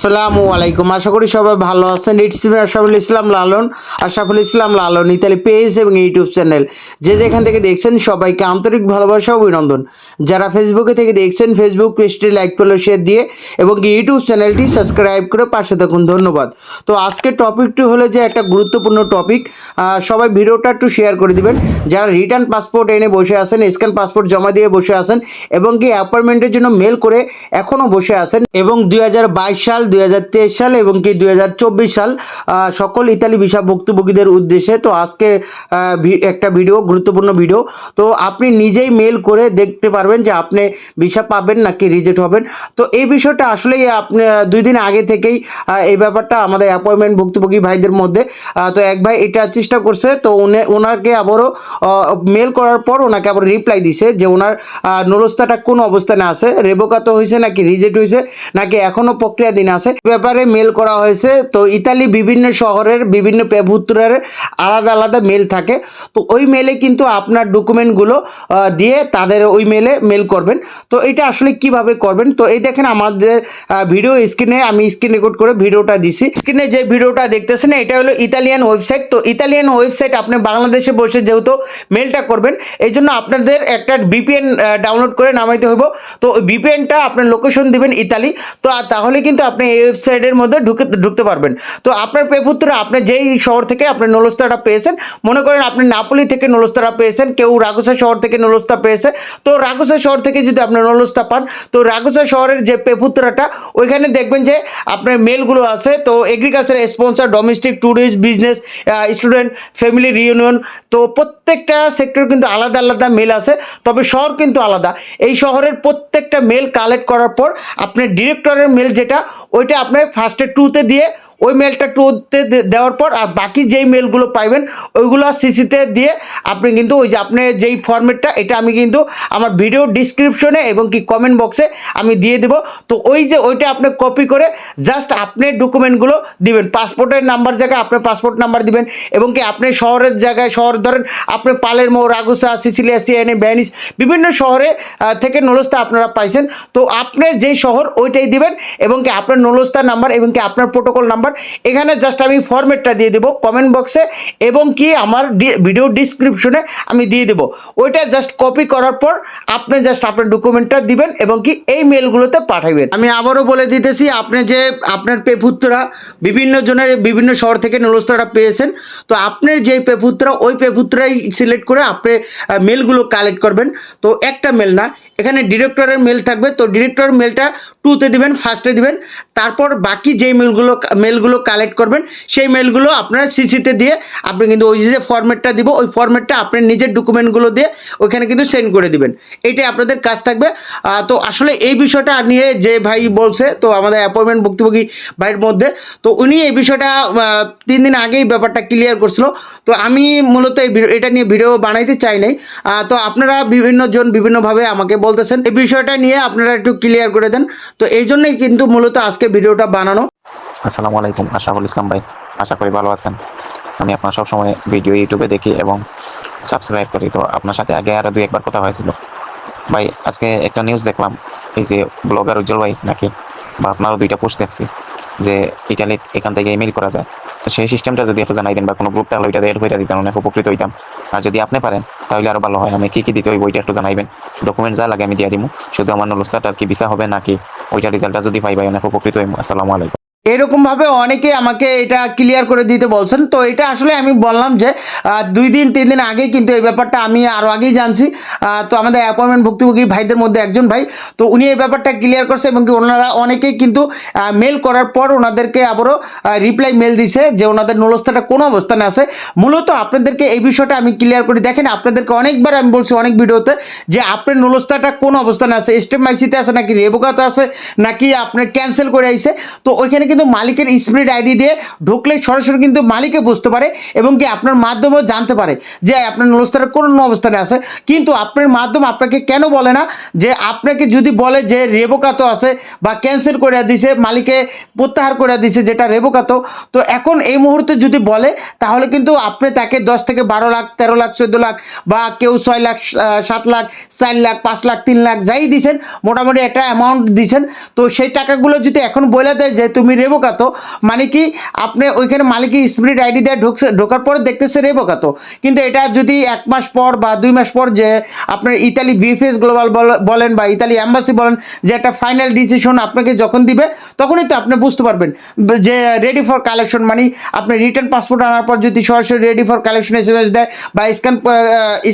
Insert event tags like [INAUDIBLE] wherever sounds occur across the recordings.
আসসালামু আলাইকুম। আশা করি সবাই ভালো আছেন। It's me Ashraful Islam Lalon. Ashraful Islam Lalon Italy page এবং ইউটিউব চ্যানেল। যে যেখান থেকে দেখছেন সবাইকে আন্তরিক ভালোবাসা অভিনন্দন। যারা ফেসবুকে থেকে দেখছেন ফেসবুক পেজটি লাইক ফলো শেয়ার দিয়ে এবং ইউটিউব চ্যানেলটি সাবস্ক্রাইব করে পাশে থাকুন। ধন্যবাদ। তো আজকের টপিকটি হলো যে একটা গুরুত্বপূর্ণ টপিক সবাই ভিডিওটা একটু শেয়ার করে দিবেন। যারা রিটার্ন পাসপোর্ট এনে বসে আছেন স্ক্যান পাসপোর্ট জমা দিয়ে বসে আছেন এবং কি অ্যাপয়েন্টমেন্টের জন্য মেল করে এখনও বসে আছেন এবং দুই হাজার বাইশ সাল দুই হাজার তেইশ সাল এবং কি দুই হাজার চব্বিশ সাল সকল ইতালি ভিসা ভুক্তভোগীদের উদ্দেশ্যে, তো আজকে একটা ভিডিও, গুরুত্বপূর্ণ ভিডিও। তো আপনি নিজেই মেল করে দেখতে পারবেন যে আপনি ভিসা পাবেন নাকি রিজেক্ট হবেন। তো এই বিষয়টা আসলেই আপনি দুই দিন আগে থেকেই এই ব্যাপারটা আমাদের অ্যাপয়েন্টমেন্ট ভুক্তভোগী ভাইদের মধ্যে তো এক ভাই এটা চেষ্টা করছে, তো উনি ওনাকে আবারও মেল করার পর ওনাকে আবার রিপ্লাই দিছে যে ওনার নরস্তাটা কোন অবস্থানে আছে? রেবোকাত হয়েছে নাকি রিজেক্ট হয়েছে নাকি এখনও প্রক্রিয়াধীন আছে? এ ব্যাপারে মেল করা হয়েছে। তো ইতালি বিভিন্ন শহরের, বিভিন্ন পেভুত্রের আলাদা আলাদা মেল থাকে। তো ওই মেলে কিন্তু আপনার ডকুমেন্টগুলো দিয়ে তাদের ওই মেলে মেল করবেন। তো এটা আসলে কীভাবে করবেন? তো এই দেখেন আমাদের ভিডিও স্ক্রিনে আমি স্ক্রিন রেকর্ড করে ভিডিওটা দিছি। স্ক্রিনে যে ভিডিওটা দেখতেছেন, এটা হলো ইতালিয়ান ওয়েবসাইট তো ইতালিয়ান ওয়েবসাইট আপনি বাংলাদেশে বসে যেহেতু মেলটা করবেন, এই জন্য আপনাদের একটা বিপিএন ডাউনলোড করে নামাইতে হইব। তো ওই বিপিএনটা আপনার লোকেশন দিবেন ইতালি তো তাহলে কিন্তু আপনি এই ওয়েবসাইটের মধ্যে ঢুকে, ঢুকতে পারবেন। তো আপনার পেপুত্র আপনি যেই শহর থেকে আপনি নলস্তাটা পেয়েছেন, মনে করেন আপনি নাপলি থেকে নলস্তাটা পেয়েছেন, কেউ রাগুসা শহর থেকে নলস্তা পেয়েছে, তো রাগুসা শহর থেকে যদি আপনি নলস্তা পান, তো রাগুসা শহরের যে পেপুত্রাটা ওইখানে দেখবেন যে আপনার মেলগুলো আছে, তো agriculture sponsor domestic tourist business student family reunion তো প্রত্যেকটা সেক্টর কিন্তু আলাদা আলাদা মেল আছে, তবে শহর কিন্তু আলাদা। এই শহরের প্রত্যেকটা মেল কালেক্ট করার পর আপনার ডিরেক্টরের মেল যেটা ওইটা আপনার ফার্স্টে টুতে দিয়ে ওই মেলটা টুতে দেওয়ার পর আর বাকি যেই মেলগুলো পাইবেন, ওইগুলো সিসিতে দিয়ে আপনি কিন্তু ওই যে আপনি যেই ফর্মেটটা এটা আমি কিন্তু আমার ভিডিও ডিসক্রিপশনে এবং কি কমেন্ট বক্সে আমি দিয়ে দেবো। তো ওই যে ওইটা আপনি কপি করে জাস্ট আপনি ডকুমেন্টগুলো দিবেন। পাসপোর্টের নাম্বার জায়গায় আপনার পাসপোর্ট নাম্বার দিবেন এবং কি আপনি শহরের জায়গায়, শহর ধরেন আপনি পালের পালেরমো রাগুসা, সিসিলিয়া সিয়ানি ভ্যানিস বিভিন্ন শহরে থেকে নলস্তা আপনারা পাইছেন। তো আপনার যেই শহর ওইটাই দিবেন এবং কি আপনার নলস্তা নাম্বার এবং কি আপনার প্রোটোকল নাম্বার এখানে জাস্ট আমি ফরম্যাটটা দিয়ে দেবো কমেন্ট বক্সে এবং কি আমার ভিডিও ডিসক্রিপশনে আমি দিয়ে দেবো। ওইটা জাস্ট কপি করার পর আপনি জাস্ট আপনার ডকুমেন্টটা দিবেন এবং কি এই মেলগুলোতে পাঠাবেন আমি আবারও বলে দিতেছি, আপনি যে আপনার পেপুত্রা বিভিন্ন জনের বিভিন্ন শহর থেকে নলস্তাটা পেয়েছেন, তো আপনার যেই পেপুত্রা ওই পেপুত্রাই সিলেক্ট করে আপনি মেলগুলো কালেক্ট করবেন। তো একটা মেল না, এখানে ডিরেক্টরের মেল থাকবে, তো ডিরেক্টরের মেলটা টুতে দিবেন ফার্স্টে দিবেন, তারপর বাকি যেই মেলগুলো মেলগুলো কালেক্ট করবেন, সেই মেলগুলো আপনার সিসিতে দিয়ে আপনি কিন্তু ওই যে ফর্মেটটা দিব, ওই ফর্মেটটা আপনার নিজের ডকুমেন্টগুলো দিয়ে ওইখানে কিন্তু সেন্ড করে দিবেন। এটাই আপনাদের কাজ থাকবে। তো আসলে এই বিষয়টা নিয়ে যে ভাই বলছে, তো আমাদের অ্যাপয়েন্টমেন্ট ভুক্তভোগী ভাইয়ের মধ্যে, তো উনি এই বিষয়টা তিন দিন আগেই ব্যাপারটা ক্লিয়ার করছিল। তো আমি মূলত এই এটা নিয়ে ভিডিও বানাইতে চাই নাই। তো আপনারা বিভিন্ন জন বিভিন্নভাবে আমাকে বলতেছেন। এই বিষয়টা নিয়ে আপনারা একটু ক্লিয়ার করে দেন। তো এই জন্যই কিন্তু মূলত আজকে ভিডিওটা বানানো। আসসালামু আলাইকুম, আশরাফুল ইসলাম ভাই। আশা করি ভালো আছেন। আমি আপনার সবসময় ভিডিও ইউটিউবে দেখি এবং সাবস্ক্রাইব করি। তো আপনার সাথে আগে আরও দুই একবার কথা হয়েছিল। ভাই, আজকে একটা নিউজ দেখলাম। এই যে ব্লগার উজ্জ্বল ভাই নাকি, বা আপনারও দুইটা পোস্ট দেখছি যে ইটালি এখান থেকে ইমেল করা যায়। তো সেই সিস্টেমটা যদি আপনি জানাই দেন বা কোনো গ্রুপ তাহলে ওইটা এড করে দিতেন অনেক উপকৃত হইতাম। আর যদি আপনি পারেন, তাহলে আরও ভালো হয়। আমি কী কী দিতে ওই বইটা একটু জানাইবেন। ডকুমেন্ট যা লাগে আমি দিয়ে দিব শুধু আমার নলস্তাটা আর কি ভিসা হবে নাকি ওইটা রেজাল্টটা যদি পাই ভাই, অনেক উপকৃত হইব আসসালামু আলাইকুম। এরকম ভাবে অনেকে আমাকে এটা ক্লিয়ার করে দিতে বলছেন। তো এটা আসলে আমি বললাম যে দুই দিন, তিন দিন আগে কিন্তু এই ব্যাপারটা আমি আরও আগেই জানছি। তো আমাদের অ্যাপয়েন্টমেন্ট ভুক্তভোগী ভাইদের মধ্যে একজন ভাই, তো উনি এই ব্যাপারটা ক্লিয়ার করছে এবং কি ওনারা অনেকেই কিন্তু মেল করার পর ওনাদেরকে আবারও রিপ্লাই মেল দিছে যে ওনাদের নলস্থাটা কোন অবস্থানে আছে। মূলত আপনাদেরকে এই বিষয়টা আমি ক্লিয়ার করে দেখেন, আপনাদেরকে অনেকবার আমি বলছি অনেক ভিডিওতে যে আপনার নলস্থাটা কোন অবস্থানে আছে? স্টেপ মাইসিতে আছে নাকি রেবোকাতে আছে? নাকি আপনার ক্যান্সেল করে আইছে? তো ওইখানে কিন্তু কিন্তু মালিকের স্প্রিট আইডি দিয়ে ঢুকলে সরাসরি কিন্তু মালিকে বুঝতে পারে এবং কি আপনার মাধ্যমেও জানতে পারে যে আপনার নলস্তারা কোন অবস্থানে আছে। কিন্তু আপনার মাধ্যম আপনাকে কেন বলে না? যে আপনাকে যদি বলে যে রেবোকাতো আছে বা ক্যান্সেল করে দিছে, মালিকে প্রত্যাহার করে দিছে যেটা রেবোকাতো তো এখন এই মুহূর্তে যদি বলে, তাহলে কিন্তু আপনি তাকে দশ থেকে বারো লাখ, তেরো লাখ, চোদ্দ লাখ বা কেউ ছয় লাখ সাত লাখ, চার লাখ, পাঁচ লাখ, তিন লাখ যাই দিছেন, মোটামুটি একটা অ্যামাউন্ট দিছেন, তো সেই টাকাগুলো যদি এখন বলে দেয় যে তুমি রেবোকাতো মানে কি, আপনি ওইখানে মালিকের স্পিরিট আইডি দিয়ে ঢুকছে, ঢোকার পরে দেখতেছে রেবোকাতো কিন্তু এটা যদি এক মাস পর বা দুই মাস পর যে আপনার ইতালি বিএফএস গ্লোবাল বলেন বা ইতালি অ্যাম্বাসি বলেন যে একটা ফাইনাল ডিসিশন আপনাকে যখন দিবে, তখনই তো আপনি বুঝতে পারবেন যে রেডি ফর কালেকশন মানে আপনি রিটার্ন পাসপোর্ট আনার পর যদি সরাসরি ready for collection S M S দেয় বা স্ক্যান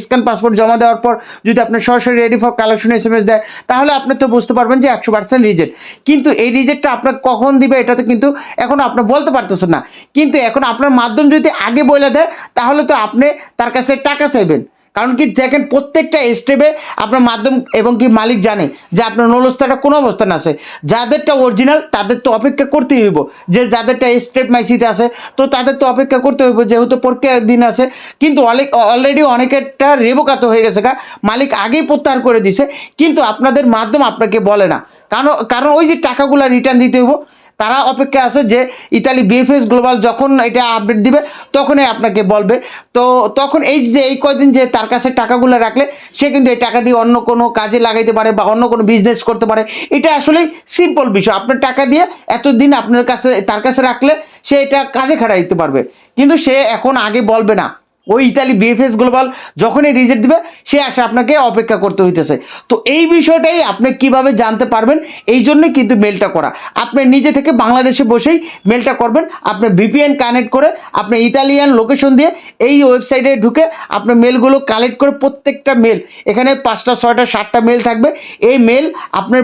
স্ক্যান পাসপোর্ট জমা দেওয়ার পর যদি আপনি সরাসরি ready for collection S M S দেয়, তাহলে আপনি তো বুঝতে পারবেন যে একশো পার্সেন্ট রিজেক্ট কিন্তু এই রিজেক্টটা আপনাকে কখন দিবে, এটা তো কিন্তু এখন আপনি বলতে পারতেছেন না। কিন্তু এখন আপনার মাধ্যম যদি আগে বলে দেয়, তাহলে তো আপনি তার কাছে টাকা চাইবেন। কারণ কি দেখেন প্রত্যেকটা স্টেপে আপনার মাধ্যম এবং কি মালিক জানে যে আপনার নলস্তাটা কোন অবস্থানে আছে। যাদেরটা অরিজিনাল তাদের তো অপেক্ষা করতেই হইব। যে যাদেরটা স্টেপ মাইসিতে আছে, তো তাদের তো অপেক্ষা করতে হইব, যেহেতু পরীক্ষার দিন আছে। কিন্তু অনেক অলরেডি অনেকেরটা রেবকাত হয়ে গেছে গা। মালিক আগেই প্রত্যাহার করে দিছে। কিন্তু আপনাদের মাধ্যম আপনাকে বলে না। কারণ কারণ ওই যে টাকাগুলো রিটার্ন দিতে হইব তারা অপেক্ষা আছে যে ইতালি বিএফএস গ্লোবাল যখন এটা আপডেট দিবে, তখনই আপনাকে বলবে। তো তখন এই যে, এই কয়দিন যে তার কাছে টাকাগুলো রাখলে, সে কিন্তু এই টাকা দিয়ে অন্য কোনো কাজে লাগাইতে পারে বা অন্য কোনো বিজনেস করতে পারে। এটা আসলে সিম্পল বিষয়। আপনার টাকা দিয়ে এতদিন আপনার কাছে, তার কাছে রাখলে সে এটা কাজে খাটাই দিতে পারবে। কিন্তু সে এখন আগে বলবে না। ওই ইতালি বিএফএস গ্লোবাল যখনই রিজেক্ট দিবে, সে আসে আপনাকে অপেক্ষা করতে হইতেছে। তো এই বিষয়টাই আপনি কীভাবে জানতে পারবেন, এই জন্যই কিন্তু মেলটা করা। আপনি নিজে থেকে বাংলাদেশে বসেই মেলটা করবেন, আপনি ভিপিএন কানেক্ট করে আপনি ইতালিয়ান লোকেশন দিয়ে এই ওয়েবসাইটে ঢুকে আপনি মেলগুলো কালেক্ট করে প্রত্যেকটা মেল এখানে পাঁচটা, ছয়টা, সাতটা মেল থাকবে। এই মেল আপনার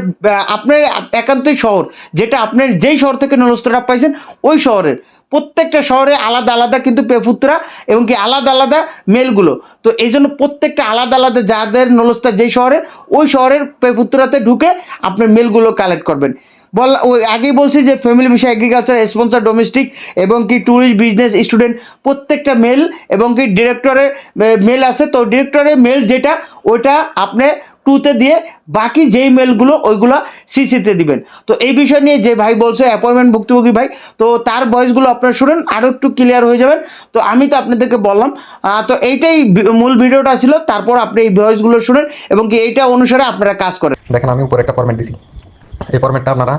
আপনার একান্তই শহর, যেটা আপনার যেই শহর থেকে নলস্তরা পাইছেন, ওই শহরের। প্রত্যেকটা শহরে আলাদা আলাদা কিন্তু পেফুতরা এবং কি আলাদা আলাদা মেলগুলো। তো এই জন্য প্রত্যেকটা আলাদা আলাদা যাদের নলস্তা যেই শহরের, ওই শহরের পেফুতরাতে ঢুকে আপনার মেলগুলো কালেক্ট করবেন। বল আগেই বলছি যে ফ্যামিলি বিষয় এগ্রিকালচার স্পন্সার ডোমেস্টিক এবং কি ট্যুরিস্ট বিজনেস স্টুডেন্ট প্রত্যেকটা মেল এবং কি ডিরেক্টরের মেল আছে। তো ডিরেক্টরের মেল যেটা, ওইটা আপনি টুতে দিয়ে বাকি যেই মেলগুলো ওইগুলো সিসিতে দিবেন। তো এই বিষয় নিয়ে যে ভাই বলছে অ্যাপয়েন্টমেন্ট ভুক্তভোগী ভাই, তো তার ভয়েসগুলো আপনারা শুনেন আরও একটু ক্লিয়ার হয়ে যাবেন। তো আমি তো আপনাদেরকে বললাম তো এইটাই মূল ভিডিওটা ছিল, তারপর আপনি এই ভয়েসগুলো শুনেন এবং কি এইটা অনুসারে আপনারা কাজ করেন। দেখেন, আমি উপরে একটা ফরম্যাট দিছি। এই ফর্মেটটা আপনারা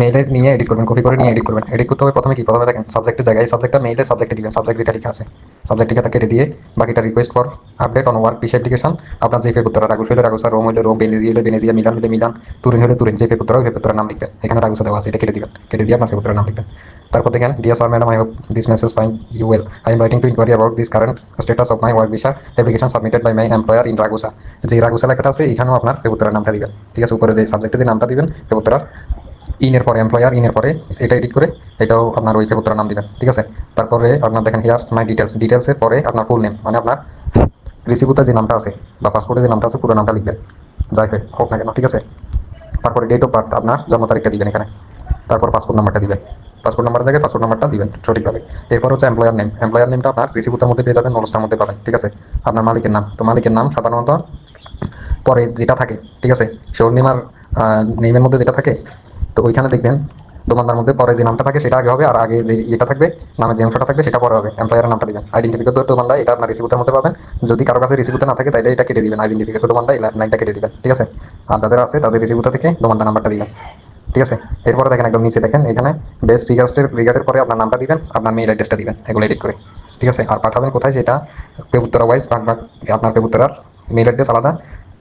মেইলে নিয়ে এডিট করবেন কপি করে নিয়ে এডিট করবেন। এডিট করতে হবে প্রথমে কি? প্রথমে দেখেন সাবজেক্টের জায়গায় সাবজেক্টটা মেইলে সাবজেক্টে দিবেন সাবজেক্ট যেটা লেখা আছে। সাবজেক্ট লেখাটা কেটে দিয়ে বাকিটা request for update on work piece application আপনার যে পেপুত্তরা রাগুস হলে রাগুসা রোম হলে রোম, বেনেজি হলে বেনেজিয়া মিলান হলে মিলান, তুরিন হলে তুরিন, যে পেপুত্তরা ওই পেপুত্তরার নাম লিখবেন। এখানে রাগুসা দেওয়া আছে, এটা কেটে দিবেন। কেটে দিয়ে আপনার পেপুত্তরার নাম লিখবেন। তারপর দেখেন dear sir madam I hope this message fine you well I am writing to enquiry about this current status of my work visa application submitted by my employer in Ragusa যে রাগুসা লেখাটা আছে, এখানেও আপনার পেপুত্তরার নামটা দিবেন। ঠিক আছে, উপরে যে সাবজেক্টে যে নামটা দিবেন পেপুত্তরার ইনের পরে এমপ্লয়ার ইনের পরে এটা এডিট করে এটাও আপনার ওই পেপুত্তরার নাম দিবেন, ঠিক আছে? তারপরে আপনার দেখেন হিয়ার মাই ডিটেলস ডিটেলসের পরে আপনার ফুল নেম মানে আপনার রিসিভুতে যে নামটা আছে বা পাসপোর্টে যে নামটা আছে, পুরো নামটা লিখবেন, যাই হোক না কেন, ঠিক আছে? তারপরে ডেট অফ বার্থ আপনার জন্ম তারিখটা দিবেন এখানে, তারপর পাসপোর্ট নাম্বারটা দিবেন পাসপোর্ট নাম্বার জায়গায় পাসপোর্ট নাম্বারটা দিবেন, সঠিকভাবে। এরপর হচ্ছে এমপ্লয়ার নেম এমপ্লয়ার নেমটা আপনার রিসিভুতের মধ্যে পেয়ে যাবেন নলসটার মধ্যে পাবেন, ঠিক আছে? আপনার মালিকের নাম, তো মালিকের নাম সাধারণত পরে যেটা থাকে, ঠিক আছে? শর্ণিমার নেমের মধ্যে যেটা থাকে তো ওইখানে দেখবেন দোকানদার মধ্যে পরে যে নামটা থাকে সেটা আগে হবে আর আগে যে ইয়েটা থাকবে নামে যে অংশটা থাকবে সেটা পরে হবে এমপ্লয়ারের নামটা দিবেন। আইডেন্টিফিকেটর দোকানদার এটা আপনার রিসিভুতের মধ্যে পাবেন। যদি কারও কাছে রিসিভুতে না থাকে তাহলে এটা কেটে দিবেন। আইডেন্টিফিকেটর এই লাইনটা কেটে দিবেন, ঠিক আছে? আর যাদের আছে, তাদের রিসিভুতা থেকে দোকানদার নাম্বারটা দিবেন, ঠিক আছে? এরপরে দেখেন একদম নিচে দেখেন, এখানে বেস্ট রিগার্সের রিগার্ডের পরে আপনার নামটা দিবেন, আপনার মেইল অ্যাড্রেসটা দিবেন, এগুলো এডিট করে, ঠিক আছে? আর পাঠাবেন কোথায় সেটা, পেপুত্তরা ওয়াইজ ভাগ ভাগ, আপনার পেপুত্তরার মেইল অ্যাড্রেস আলাদা।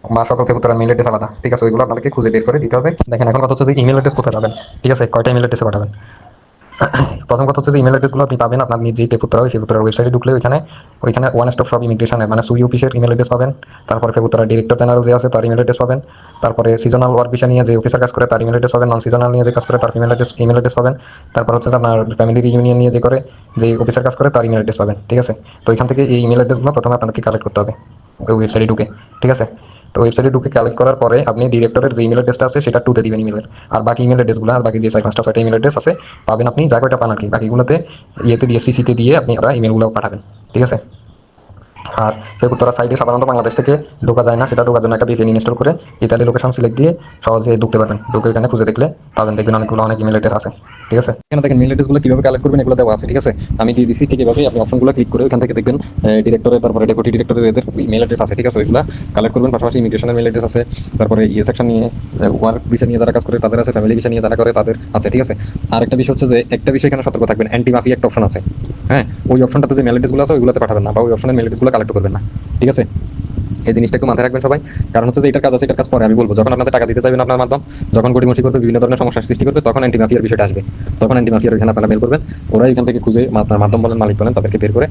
বা সকল পেপুত্তরার মেইল অ্যাড্রেস আলাদা। ঠিক আছে, ওইগুলো আপনাদেরকে খুঁজে বের করে দিতে হবে। দেখেন, এখন কথা হচ্ছে যে ইমেল অ্যাড্রেস কোথায় পাবেন? ঠিক আছে, কয়টা ইমেল অ্যাড্রেসে পাঠাবেন? [COUGHS] প্রথম কথা হচ্ছে যে ইমেল অ্যাড্রেসগুলো আপনি পাবেন আপনার নিজেই পেপুত্তরা, ওই পেপুত্তরার ওয়েবসাইটে ঢুকলে ওইখানে ওইখানে ওয়ান স্টপ সব ইমিগ্রেশনের মানে সুই অফিসের ইমেল অ্যাড্রেস পাবেন। তারপরে পেপুত্তরা ডিরেক্টর জেনারেল যে আছে, তার ইমেল অ্যাড্রেস পাবেন। তারপরে সিজনাল ওয়ার্ক ভিসা নিয়ে যে অফিসার কাজ করে, তার ইমেল অ্যাড্রেস পাবেন। নন সিজনাল নিয়ে যে কাজ করে, তার ইমেল অ্যাড্রেস ইমেল অ্যাড্রেস পাবেন। তারপর হচ্ছে আপনার ফ্যামিলি ইউনিয়ন নিয়ে যে করে, যে অফিসার কাজ করে, তার ইমেল অ্যাড্রেস পাবেন। ঠিক আছে? তো এখান থেকে এই ইমেল অ্যাড্রেসগুলো প্রথমে আপনাদেরকে কালেক্ট করতে হবে। ওই ওয়েবসাইটে ঢুকে। ঠিক আছে? তো ওয়েবসাইটে ঢুকে কালেক্ট করার পরে আপনি ডিরেক্টরের যে ইমেল অ্যাড্রেসটা আছে সেটা টুতে দিবেন ইমেলের আর বাকি ইমেল অ্যাড্রেসগুলো আর বাকি যে চার পাঁচটা, ছয়টা ইমেল অ্যাড্রেস আছে, পাবেন আপনি যা কয়টা পান আর কি। বাকিগুলোতে ইয়েতে দিয়ে সিসিতে দিয়ে আপনি ওরা ইমেলগুলো পাঠাবেন। ঠিক আছে? আর ফেকুতরা সাইডে সাধারণত বাংলাদেশ থেকে ঢোকা যায় না, সেটা ঢোকার জন্য একটা ভিপিএন ইনস্টল করে ইতালি লোকেশন সিলেক্ট দিয়ে সহজে ঢুকতে পারবেন। ঢুকে এখানে খুঁজে দেখলে পাবেন, দেখবেন অনেকগুলো, অনেক ইমেল অ্যাড্রেস আছে, ঠিক আছে? এখানে দেখেন মেল অ্যাড্রেসগুলো কীভাবে কালেক্ট করবেন এগুলো দেওয়া আছে, ঠিক আছে? আমি দিয়ে দিচ্ছি ঠিক এভাবে আপনি অপশনগুলো ক্লিক করে ওখান থেকে দেখবেন ডিরেক্টরের তারপরে ডেপুটি ডিরেক্টরের এদের মেল অ্যাড্রেস আছে, ঠিক আছে? ওইগুলো কালেক্ট করবেন, পাশাপাশি ইমিগ্রেশনের মেল অ্যাড্রেস আছে, তারপরে ইয়ে সেকশন নিয়ে ওয়ার্ক বিষয় নিয়ে যারা কাজ করে, তাদের আছে ফ্যামিলি বিষয় নিয়ে যারা করে, তাদের আছে, ঠিক আছে? আর একটা বিষয় হচ্ছে যে, একটা বিষয় এখানে সতর্ক থাকবেন অ্যান্টি মাফি একটা অপশন আছে। হ্যাঁ ওই অপশনটাতে যে মেল অ্যাড্রেসগুলো আছে, ওইগুলোতে পাঠাবেন না বা ওই অপশনের মেল অ্যাড্রেসগুলো কালেক্ট করবেন না। ঠিক আছে? এই জিনিসটা একটু মাথায় রাখবেন সবাই। কারণ হচ্ছে যে এটার কাজ আছে, এটার কাজ পরে আমি বলব। যখন আপনাদের টাকা দিতে চাইবেন আপনার মাধ্যম, যখন গড়িমসি করবে, বিভিন্ন ধরনের সমস্যার সৃষ্টি করবে, তখন অ্যান্টি মাফিয়ার বিষয়টা আসবে। তখন অ্যান্টি মাফিয়ার এখানে আপনারা বের করবেন। ওরা এখান থেকে খুঁজে আপনার মাধ্যম বলেন, মালিক বলেন, তাদেরকে বের করে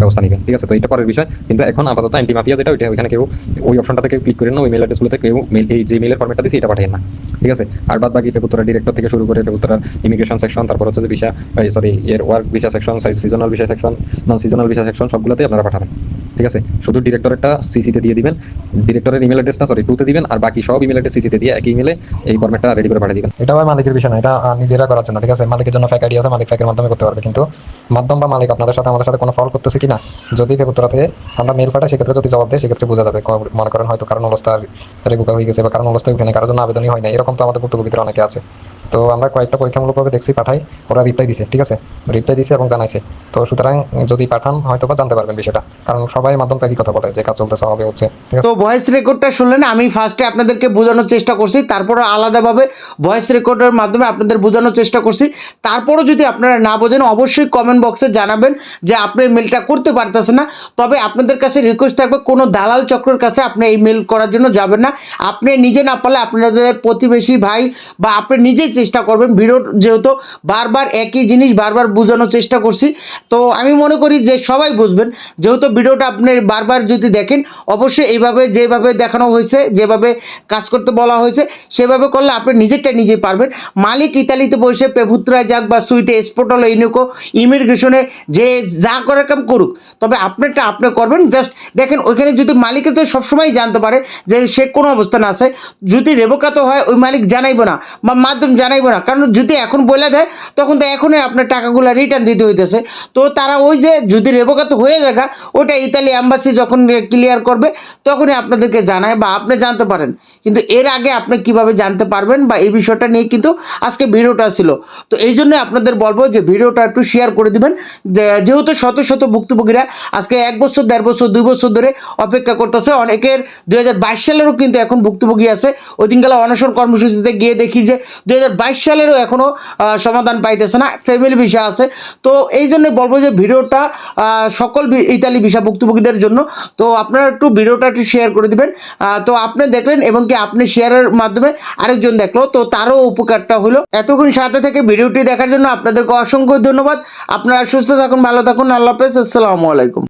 ব্যবস্থা নেবেন। ঠিক আছে? তো এটা পরের বিষয়। কিন্তু এখন আপাতত অ্যান্টি মাফিয়া যেটা, ওইটা ওইখানে কেউ ওই অপশনটা থেকে ক্লিক করেন না, ওই মেল অ্যাড্রেসগুলোতে কেউ মেল এই যে মেলের ফর্মেটটা দিয়েছি এটা পাঠায় না। ঠিক আছে? আর বাদ বাকি পেপুতরা ডিরেক্টর থেকে শুরু করে পেপুতরা ইমিগ্রেশন সেকশন তারপর হচ্ছে যে ভিসা সরি এর work visa section seasonal visa section non seasonal visa section সবগুলোতে আপনারা পাঠাবেন। ঠিক আছে? শুধু ডিরেক্টরেরটা সিসিতে দিয়ে দিবেন। ডিরেক্টরের ইমেল অ্যাড্রেসটা সরি টুতে দিবেন, আর বাকি সব ইমেল অ্যাড্রেস সিসিতে দিয়ে একই ইমেলে এই ফর্মেটটা রেডি করে পাঠিয়ে দিবেন। এটা হয় মালিকের বিষয় না, এটা নিজেরা করার জন্য, ঠিক আছে? মালিকের জন্য ফ্যাক আইডি আছে, মালিক ফ্যাকের মাধ্যমে করতে পারবে, কিন্তু মাধ্যম বা মালিক আপনাদের সাথে, আমাদের সাথে কোনো ফল করতেছে কিনা, যদি পেপুতরাতে আমরা মেল পাঠাই, সেক্ষেত্রে যদি জবাব দেয়, সেক্ষেত্রে বোঝা যাবে মনে করেন হয়তো কারণ অবস্থা রেগুকা হয়ে গেছে বা কারণ অবস্থা নেই কারোর জন্য আবেদনই হয় না এরকম তো আমাদের ভুক্তভোগীদের অনেকে আছে। তো আমরা কয়েকটা পরীক্ষামূলকভাবে দেখছি, পাঠাই। ওরা রিপ্লাই দিছে, ঠিক আছে? রিপ্লাই দিছে এবং জানাইছে। তো সুতরাং যদি পাঠান হয়তো বা জানতে পারবেন বিষয়টা। কারণ সবাই মাধ্যম একই কথা বলে, যে কাজ চলতেছে, হবে হচ্ছে। তো ভয়েস রেকর্ডটা শুনলেন, আমি ফার্স্টে আপনাদেরকে বোঝানোর চেষ্টা করছি, তারপরে আলাদাভাবে ভয়েস রেকর্ডের মাধ্যমে আপনাদের বোঝানোর চেষ্টা করছি। তারপরও যদি আপনারা না বোঝেন, অবশ্যই কমেন্ট বক্সে জানাবেন যে আপনি এই মেলটা করতে পারতেছেন না। তবে আপনাদের কাছে রিকোয়েস্ট থাকবে, কোনো দালাল চক্রের কাছে আপনি এই মেল করার জন্য যাবেন না। আপনি নিজে না পারলে আপনাদের প্রতিবেশী ভাই বা আপনি নিজেই চেষ্টা করবেন। ভিডিও যেহেতু বারবার একই জিনিস বারবার বোঝানোর চেষ্টা করছি। তো আমি মনে করি যে সবাই বুঝবেন, যেহেতু ভিডিওটা আপনি বারবার যদি দেখেন, অবশ্যই এইভাবে, যেভাবে দেখানো হয়েছে, যেভাবে কাজ করতে বলা হয়েছে, সেভাবে করলে আপনি নিজেরটা নিজে পারবেন। মালিক ইতালিতে বসে পেভুত্রায় যাক বা সুইটে স্পোর্টাল ইউনিকো ইমিগ্রেশনে যে যা করে কাম করুক, তবে আপনারটা আপনি করবেন। জাস্ট দেখেন, ওইখানে যদি মালিকের তো সবসময় জানতে পারে যে সে কোনো অবস্থানে আছে। যদি রেবকাত হয়, ওই মালিক জানাইবো না, বা মাধ্যম জানাইবো না। কারণ যদি এখন বলে দেয়, তখন তো এখনই আপনার টাকাগুলো রিটার্ন দিতে হইতেছে। তো তারা ওই যে যদি রেবকাত হয়ে যায় ওটা ইতালি অ্যাম্বাসি যখন ক্লিয়ার করবে, তখনই আপনাদেরকে জানায় বা আপনি জানতে পারেন। কিন্তু এর আগে আপনি কীভাবে জানতে পারবেন বা এই বিষয়টা নিয়ে কিন্তু আজকে ভিডিওটা ছিল। তো এই জন্য আপনাদের বলব যে ভিডিওটা একটু শেয়ার করে দিবেন। যেহেতু শত শত ভুক্তভোগীরা আজকে এক বছর, দেড় বছর, দুই বছর ধরে অপেক্ষা করতেছে। অনেকের দুই হাজার বাইশ সালেরও কিন্তু এখন ভুক্তভোগী আছে। ওই দিনকালে অনশন কর্মসূচিতে গিয়ে দেখি যে দুই হাজার বাইশ সালেরও এখনও সমাধান পাইতেছে না। ফ্যামিলি ভিসা আছে। তো এই জন্য বলব যে ভিডিওটা সকল ইতালি ভিসা ভুক্তভোগীদের জন্য। তো আপনারা একটু ভিডিওটা একটু শেয়ার করে দিবেন। তো আপনি দেখলেন এবং কি আপনি শেয়ারের মাধ্যমে আরেকজন দেখল। তো তারও উপকারটা হলো। এতক্ষণ সাথে থেকে ভিডিওটি দেখার জন্য আপনাদেরকে অসংখ্য ধন্যবাদ। আপনারা সুস্থ থাকুন, ভালো থাকুন। আল্লাহ হাফেজ। আসসালামু আলাইকুম।